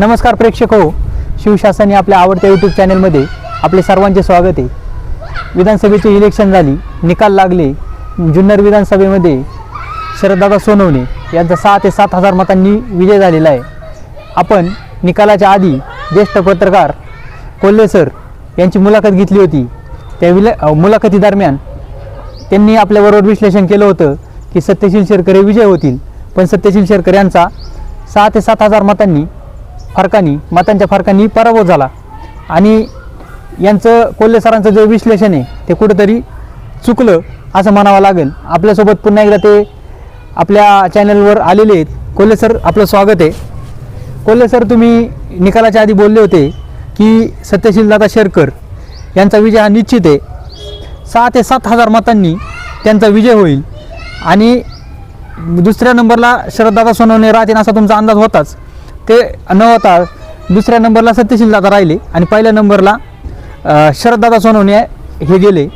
नमस्कार प्रेक्षक हो. शिवशासन या आपल्या आवडत्या यूट्यूब चॅनलमध्ये आपले सर्वांचे स्वागत आहे. विधानसभेचे इलेक्शन झाली निकाल लागले. जुन्नर विधानसभेमध्ये शरददादा सोनवणे यांचा सहा ते सात हजार मतांनी विजय झालेला आहे. आपण निकालाच्या आधी ज्येष्ठ पत्रकार कोल्हे सर यांची मुलाखत घेतली होती. त्या विले मुलाखतीदरम्यान त्यांनी आपल्याबरोबर विश्लेषण केलं होतं की सत्यशील शेरकर हे विजय होतील पण सत्यशील शेरकर यांचा सहा ते सात हजार मतांनी फरकानी मतांच्या फरकानी पराभव झाला. आणि यांचं कोल्हे सरांचं जे विश्लेषण आहे ते कुठंतरी चुकलं असं म्हणावं लागेल. आपल्यासोबत पुन्हा एकदा ते आपल्या चॅनलवर आलेले आहेत. कोल्हे सर आपलं स्वागत आहे. कोल्हे सर तुम्ही निकालाच्या आधी बोलले होते की सत्यशील दादा शेरकर यांचा विजय हा निश्चित आहे. सहा ते सात हजार मतांनी त्यांचा विजय होईल. आणि दुसऱ्या नंबरला शरददादा सोनवणे राहतील असा तुमचा अंदाज होताच. ते न होता दुसऱ्या नंबरला सत्यशील दादा राहिले आणि पहिल्या नंबरला शरददादा सोनवणे हे गेले.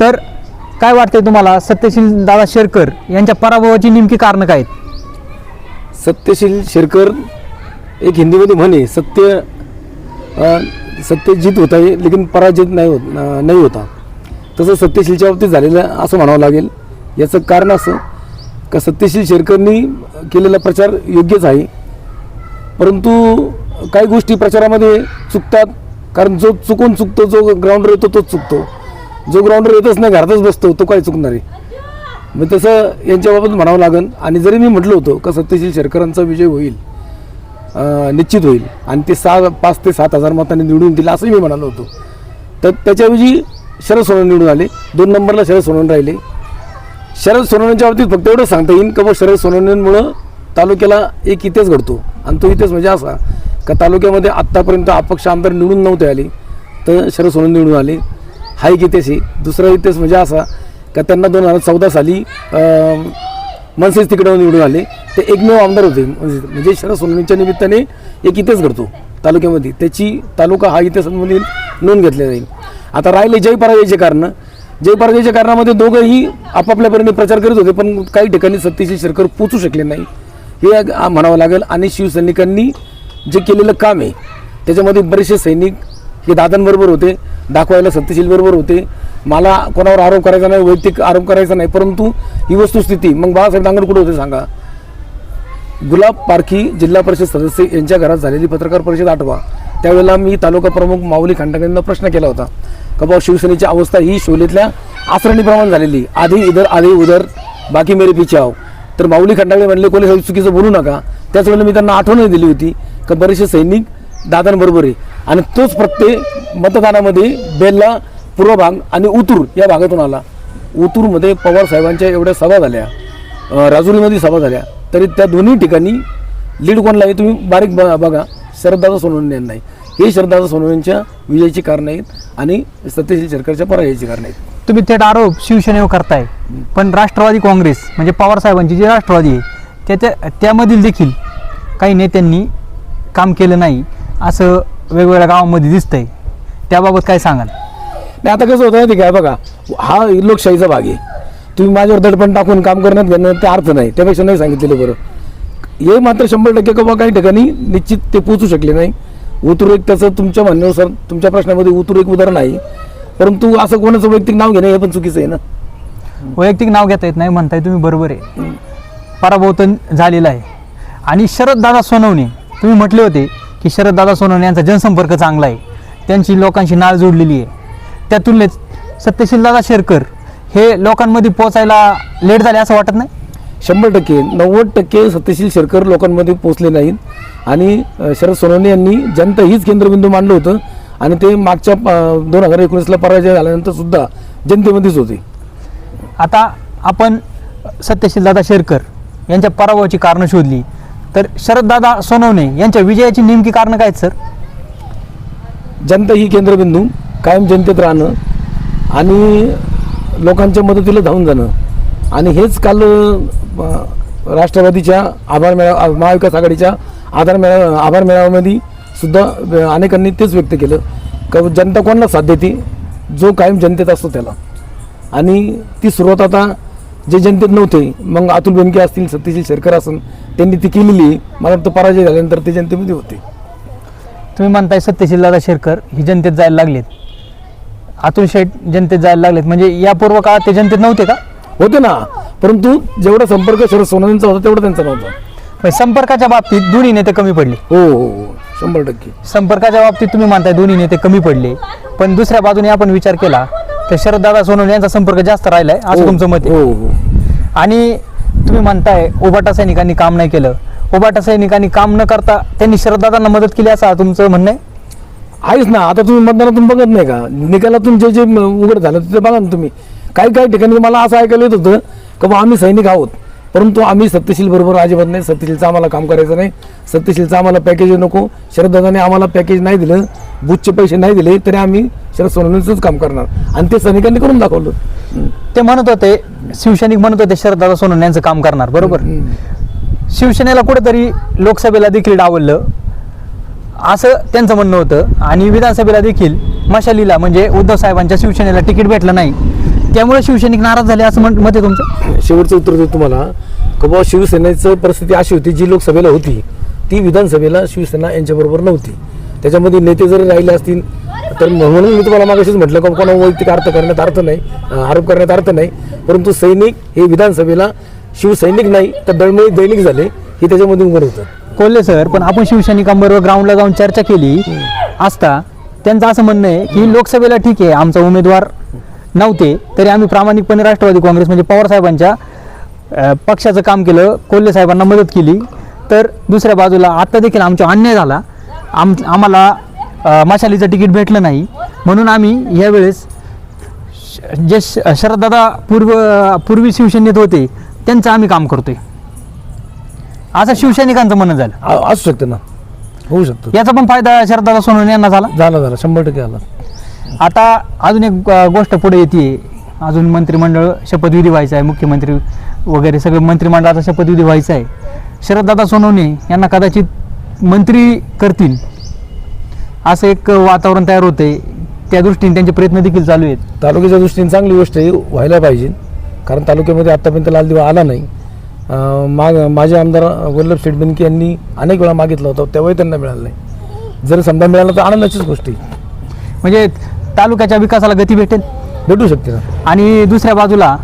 तर काय वाटतंय तुम्हाला? सत्यशील दादा शेरकर यांच्या पराभवाची नेमकी कारणं काय आहेत? सत्यशील शेरकर एक हिंदीमध्ये म्हणे सत्य सत्य जीत होता आहे लेकिन पराजित नाही होत नाही होता. तसं सत्यशीलच्या बाबतीत झालेलं असं म्हणावं लागेल. याचं कारण असं का सत्यशील शेरकरनी केलेला प्रचार योग्यच आहे. परंतु काही गोष्टी प्रचारामध्ये चुकतात. कारण जो चुकून चुकतो जो ग्राउंडर येतो तोच चुकतो. जो ग्राउंडवर येतच नाही घरातच बसतो तो काय चुकणार आहे? मग तसं यांच्याबाबत म्हणावं लागेल आणि जरी मी म्हटलं होतं का सत्यशील शेरकरांचा विजय होईल निश्चित होईल आणि ते सहा पाच ते सात हजार मतांनी निवडून येतील असंही मी म्हणालो होतो. तर त्याच्याऐवजी शरद सोनवणे निवडून आले. दोन नंबरला शरद सोनवणे राहिले. शरद सोनवणेच्या बाबतीत फक्त एवढं सांगता येईल का बा शरद सोनवणेमुळं तालुक्याला एक इतिहास घडतो. आणि तो इतिहास म्हणजे असा का तालुक्यामध्ये आत्तापर्यंत अपक्ष आमदार निवडून नव्हते आले तर शरद सोनवणे निवडून आले. हा एक इतिहास आहे. दुसरा इतिहास म्हणजे असा का त्यांना दोन हजार चौदा साली मनसेच तिकडे निवडून आले. ते एकमेव आमदार होते म्हणजे म्हणजे शरद सोनवणेच्या निमित्ताने एक इतिहास घडतो तालुक्यामध्ये. त्याची तालुका हा इतिहासामध्ये नोंद घेतल्या जाईल. आता राहिले जय पराजयचे कारण. जय पराजयच्या कारणामध्ये दोघंही आपापल्या परीने प्रचार करीत होते पण काही ठिकाणी सत्यशील शेरकर पोचू शकले नाही. हे म्हणावं लागेल. आणि शिवसैनिकांनी जे केलेलं काम आहे त्याच्यामध्ये बरेचसे सैनिक हे दादांबरोबर होते दाखवायला सत्यशील बरोबर होते. मला कोणावर आरोप करायचा नाही वैयक्तिक आरोप करायचा नाही परंतु ही वस्तुस्थिती मग बाळासाहेब दांगड कुठे होते सांगा? गुलाब पारखी जिल्हा परिषद सदस्य यांच्या घरात झालेली पत्रकार परिषद आठवा. त्यावेळेला मी तालुका प्रमुख माऊली खंडागरेंना प्रश्न केला होता. का बाबा शिवसेनेची अवस्था ही शोलेतल्या आसरणीप्रमाणे झालेली. आधी इधर आधी उधर बाकी मेरे पीछे आहो तर माऊली खंडागरे म्हणले कोणी साहेब चुकीचं बोलू नका. त्याच वेळेला मी त्यांना आठवणही दिली होती का बरेचसे सैनिक दादांबरोबर आहे. आणि तोच प्रत्येक मतदानामध्ये बेल्ला पूर्व भाग आणि उतूर या भागातून आला. उतूरमध्ये पवार साहेबांच्या एवढ्या सभा झाल्या राजुरीमध्ये सभा झाल्या. तरी त्या दोन्ही ठिकाणी लीड कोणला आहे तुम्ही बारीक बघा बघा. शरददादा सोनवणे यांना हे शरददादा सोनवणेंच्या विजयाची कारण आहेत आणि सत्यशील सरकारच्या पराजयाची कारण आहेत. तुम्ही थेट आरोप शिवसेनेवर करताय. पण राष्ट्रवादी काँग्रेस म्हणजे पवार साहेबांची जी राष्ट्रवादी आहे त्याच्या त्यामधील देखील काही नेत्यांनी काम केलं नाही असं वेगवेगळ्या गावांमध्ये दिसतंय. त्याबाबत काय सांगाल? नाही आता कसं होतं माहिती काय बघा हा लोकशाहीचा भाग आहे. तुम्ही माझ्यावर दडपण टाकून काम करण्यात घेणं ते अर्थ नाही. त्यापेक्षा नाही सांगितलेलं बरं. हे मात्र शंभर टक्के का काही ठिकाणी निश्चित ते पोचू शकले नाही. उतरू एक त्याचं तुमच्या म्हणण्यानुसार तुमच्या प्रश्नामध्ये उतरू एक उदाहरण आहे. परंतु असं कोणाचं वैयक्तिक नाव घेणं हे पण चुकीचं आहे ना. वैयक्तिक नाव घेता येत नाही म्हणताय तुम्ही बरोबर आहे. पराभव तर झालेला आहे. आणि शरददादा सोनवणे तुम्ही म्हटले होते की शरददादा सोनवणे यांचा जनसंपर्क चांगला आहे. त्यांची लोकांशी नाळ जोडलेली आहे. त्या तुलनेत सत्यशीलदादा शेरकर हे लोकांमध्ये पोचायला लेट झाले असं वाटत नाही? शंभर टक्के नव्वद टक्के सत्यशील शेरकर लोकांमध्ये पोचले नाहीत. आणि शरद सोनवणे यांनी जनता हीच केंद्रबिंदू मांडलं होतं. आणि ते मागच्या दोन हजार एकोणीसला पराजय झाल्यानंतर सुद्धा जनतेमध्येच होते. आता आपण सत्यशीलदादा शेरकर यांच्या पराभवाची कारणं शोधली. तर शरददादा सोनवणे यांच्या विजयाची नेमकी कारणं काय आहेत सर? जनता ही केंद्रबिंदू कायम जनतेत राहणं आणि लोकांच्या मदतीला धावून जाणं. आणि हेच काल राष्ट्रवादीच्या आभार मेळावा महाविकास आघाडीच्या आधार मेळावा आभार मेळाव्यामध्ये सुद्धा अनेकांनी तेच व्यक्त केलं. का जनता कोणाला साथ देते? जो कायम जनतेत असतो त्याला. आणि ती सुरुवात आता जे जनतेत नव्हते मग अतुल बेनके असतील सत्यशील शेरकर असेल त्यांनी ती केलेली. मला वाटतं पराजय झाल्यानंतर ते जनतेमध्ये होते. तुम्ही म्हणताय सत्यशील दादा शेरकर ही जनतेत जायला लागलेत. अतुल शेठ जनतेत जायला लागलेत. म्हणजे या पूर्व काळात ते जनतेत नव्हते का? होते ना. परंतु जेवढा संपर्क शरद सोनवणेंचा होता तेवढा त्यांचा नव्हता. म्हणजे संपर्काच्या बाबतीत दोन्ही नेते कमी पडले. हो हो हो. शंभर टक्के. संपर्काच्या बाबतीत तुम्ही म्हणताय दोन्ही नेते कमी पडले पण दुसऱ्या बाजूने आपण विचार केला तर शरददादा सोनवणे यांचा संपर्क जास्त राहिलाय असं हो, तुमचं मत आहे. हो हो. आणि तुम्ही म्हणताय उबाटा सैनिकांनी काम नाही केलं. उबाटा सैनिकांनी काम न करता त्यांनी शरददादांना मदत केली असं तुमचं म्हणणं आहे? आहेच ना आता तुम्ही मतदानातून बघत नाही का? निकालातून जे जे उघड झालं ते बघा ना तुम्ही. काही काही ठिकाणी मला असं ऐकायला येत होतं का बा आम्ही सैनिक आहोत? परंतु आम्ही सत्यशील बरोबर अजिबात नाही. सत्यशीलचं आम्हाला काम करायचं नाही. सत्यशीलचं आम्हाला पॅकेज नको. शरददादाने आम्हाला पॅकेज नाही दिलं. बुथचे पैसे नाही दिले तरी आम्ही शरद सोनवणेचंच काम करणार. आणि ते सैनिकांनी करून दाखवलं. ते म्हणत होते शिवसैनिक म्हणत होते शरददादा सोनवणे यांचं काम करणार. बरोबर. शिवसेनेला कुठेतरी लोकसभेला देखील डावललं. असं त्यांचं म्हणणं होतं. आणि विधानसभेला देखील मशालीला म्हणजे उद्धव साहेबांच्या शिवसेनेला तिकीट भेटलं नाही. त्यामुळे शिवसैनिक नाराज झाले असं म्हण- मत आहे तुमचं? शेवटचं उत्तर देतो तुम्हाला. का बाबा शिवसेनेचं परिस्थिती अशी होती जी लोकसभेला होती ती विधानसभेला शिवसेना यांच्याबरोबर नव्हती. त्याच्यामध्ये नेते जरी राहिले असतील तर म्हणून मी तुम्हाला मागाशीच म्हटलं का कोणा वैयक्तिक अर्थ करण्यात अर्थ नाही अं, आरोप करण्यात अर्थ नाही. परंतु सैनिक हे विधानसभेला शिवसैनिक नाही तर दळमळी दैनिक झाले हे त्याच्यामध्ये उघड होतं. कोल्हे सर पण आपण शिवसैनिकांबरोबर ग्राउंडला जाऊन चर्चा केली असता त्यांचं असं म्हणणं आहे की लोकसभेला ठीक आहे आमचा उमेदवार नव्हते तरी आम्ही प्रामाणिकपणे राष्ट्रवादी काँग्रेस म्हणजे पवार साहेबांच्या अ, पक्षाचं काम केलं कोल्हे साहेबांना मदत केली. तर दुसऱ्या बाजूला आता देखील आमचा अन्याय झाला. आम आम्हाला मशालीचं तिकीट भेटलं नाही. म्हणून आम्ही यावेळेस जे शरददादा पूर्व पूर्वी शिवसेनेत होते त्यांचं आम्ही काम करतोय. असं शिवसैनिकांचं म्हणणं झालं. असू शकतं ना. होऊ शकतं. याचा पण फायदा शरददादा सोनवणे यांना झाला. झाला झाला. शंभर टक्के झाला. आता अजून एक गोष्ट पुढे येते अजून मंत्रिमंडळ शपथविधी व्हायचा आहे मुख्यमंत्री वगैरे सगळे मंत्रिमंडळाचा शपथविधी व्हायचा आहे. शरददादा सोनवणे यांना कदाचित मंत्री करतील. असं एक वातावरण तयार होते त्या दृष्टीने त्यांचे प्रयत्न देखील चालू आहेत. तालुक्याच्या दृष्टीने चांगली गोष्ट आहे व्हायला पाहिजे. कारण तालुक्यामध्ये आत्तापर्यंत लाल दिवा आला नाही. अं, माग माझे आमदार वल्लभ शेटबनके यांनी अनेक वेळा मागितलं होतं तेव्हाही त्यांना मिळालं नाही. जर समजा मिळालं तर आनंदाचीच गोष्ट आहे. म्हणजे तालुक्याच्या विकासाला गती भेटेल? भेटू शकते ना. आणि दुसऱ्या बाजूला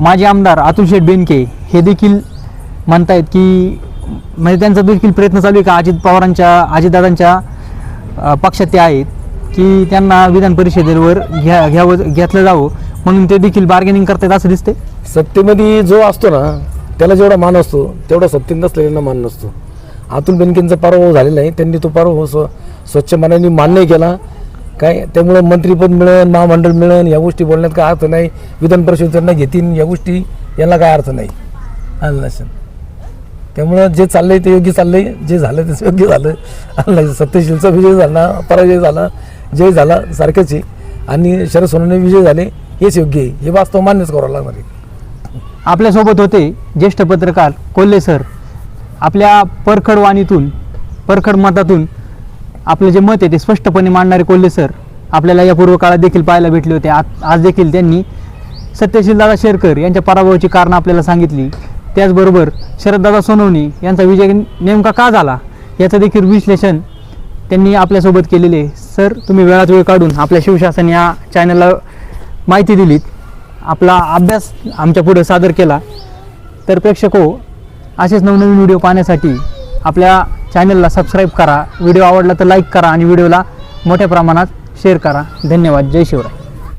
माजी आमदार अतुल शेठ बेनके हे देखील म्हणतायत की म्हणजे त्यांचा देखील प्रयत्न चालू आहे का? अजित पवारांच्या अजितदादांच्या पक्षात ते आहेत की त्यांना विधान परिषदेवर घ्या घ्यावं घेतलं जावं. म्हणून ते देखील बार्गेनिंग करतायत असं दिसते सत्तेमध्ये जो असतो ना त्याला जेवढा मान असतो तेवढा सत्तेत नसलेल्यांना मान नसतो. अतुल बेनकेंचा पराभव झालेला आहे. त्यांनी तो पराभव स्व स्वच्छ मनाने मान्य केला. काय? त्यामुळं मंत्रीपद मिळेल महामंडळ मिळेल या गोष्टी बोलण्यात काय अर्थ नाही. विधान परिषद त्यांना घेतील या गोष्टी यांना काय अर्थ नाही. आलं सर त्यामुळं जे चाललंय ते योग्य चाललंय जे झालं ते योग्य झालं. आलं सत्यशीलचा विजय झाला पराजय झाला जय झाला सारखंच आहे. आणि शरद सोनवणे विजय झाले हेच योग्य आहे. हे वास्तव मान्यच करावं लागणार आहे. आपल्यासोबत होते ज्येष्ठ पत्रकार कोल्हे सर. आपल्या परखड वाणीतून परखड मतातून आपलं जे मत आहे ते स्पष्टपणे मांडणारे कोल्हे सर आपल्याला या पूर्व काळात देखील पाहायला भेटले होते. आज आज देखील त्यांनी सत्यशीलदादा शेरकर यांच्या पराभवाची कारणं आपल्याला सांगितली. त्याचबरोबर शरददादा सोनवणी यांचा विजय नेमका का झाला याचं देखील विश्लेषण त्यांनी आपल्यासोबत केलेले सर तुम्ही वेळात वेळ काढून आपल्या शिवशासन या चॅनलला माहिती दिलीत. आपला अभ्यास आमच्या पुढे सादर केला. तर प्रेक्षको हो, असेच नवनवीन व्हिडिओ पाहण्यासाठी आपल्या चॅनलला सबस्क्राईब करा. व्हिडिओ आवडला तर लाईक करा आणि व्हिडिओला मोठ्या प्रमाणात शेअर करा. धन्यवाद. जय शिवराय.